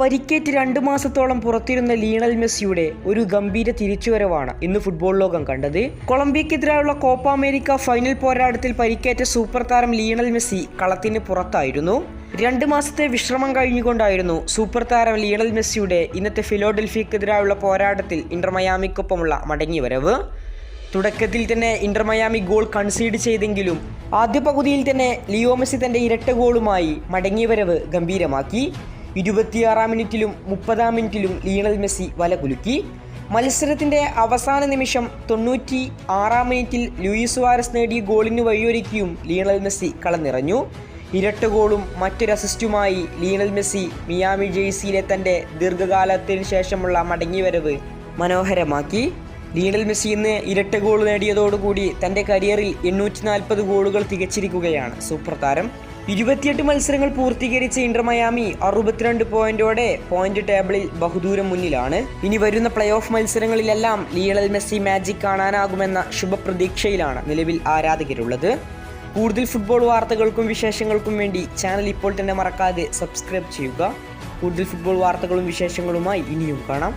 പരിക്കേറ്റ് രണ്ടു മാസത്തോളം പുറത്തിരുന്ന ലീണൽ മെസ്സിയുടെ ഒരു ഗംഭീര തിരിച്ചുവരവാണ് ഇന്ന് ഫുട്ബോൾ ലോകം കണ്ടത്. കൊളംബിയക്കെതിരായുള്ള കോപ്പ അമേരിക്ക ഫൈനൽ പോരാട്ടത്തിൽ പരിക്കേറ്റ സൂപ്പർ താരം ലീണൽ മെസ്സി കളത്തിന് പുറത്തായിരുന്നു. രണ്ട് മാസത്തെ വിശ്രമം കഴിഞ്ഞുകൊണ്ടായിരുന്നു സൂപ്പർ താരം ലീണൽ മെസ്സിയുടെ ഇന്നത്തെ ഫിലോഡൽഫിയക്കെതിരായുള്ള പോരാട്ടത്തിൽ ഇന്റർ മയാമിക്കൊപ്പമുള്ള മടങ്ങിവരവ്. തുടക്കത്തിൽ തന്നെ ഇന്റർ മയാമി ഗോൾ കൺസീഡ് ചെയ്തെങ്കിലും ആദ്യ പകുതിയിൽ തന്നെ ലിയോ മെസ്സി തന്റെ ഇരട്ട ഗോളുമായി മടങ്ങിവരവ് ഗംഭീരമാക്കി. ഇരുപത്തിയാറാം മിനിറ്റിലും മുപ്പതാം മിനിറ്റിലും ലീണൽ മെസ്സി വല കുലുക്കി. മത്സരത്തിന്റെ അവസാന നിമിഷം തൊണ്ണൂറ്റി ആറാം മിനിറ്റിൽ ലൂയിസ് വാരസ് നേടിയ ഗോളിന് വഴിയൊരുക്കിയും ലീണൽ മെസ്സി കളനിറഞ്ഞു ഇരട്ട ഗോളും മറ്റൊരു അസിസ്റ്റുമായി ലീണൽ മെസ്സി മിയാമി ജെയ്സിയിലെ തന്റെ ദീർഘകാലത്തിന് ശേഷമുള്ള മടങ്ങിവരവ് മനോഹരമാക്കി. ലീണൽ മെസ്സി ഇന്ന് ഇരട്ട ഗോൾ നേടിയതോടുകൂടി തന്റെ കരിയറിൽ എണ്ണൂറ്റി നാൽപ്പത് ഗോളുകൾ തികച്ചിരിക്കുകയാണ് സൂപ്പർ താരം. ഇരുപത്തിയെട്ട് മത്സരങ്ങൾ പൂർത്തീകരിച്ച ഇന്റർ മയാമി അറുപത്തിരണ്ട് പോയിന്റോടെ പോയിന്റ് ടേബിളിൽ ബഹുദൂരം മുന്നിലാണ്. ഇനി വരുന്ന പ്ലേ ഓഫ് മത്സരങ്ങളിലെല്ലാം ലിയണൽ മെസ്സി മാജിക് കാണാനാകുമെന്ന ശുഭപ്രതീക്ഷയിലാണ് നിലവിൽ ആരാധകരുള്ളത്. കൂടുതൽ ഫുട്ബോൾ വാർത്തകൾക്കും വിശേഷങ്ങൾക്കും വേണ്ടി ചാനൽ ഇപ്പോൾ തന്നെ മറക്കാതെ സബ്സ്ക്രൈബ് ചെയ്യുക. കൂടുതൽ ഫുട്ബോൾ വാർത്തകളും വിശേഷങ്ങളുമായി ഇനിയും കാണാം.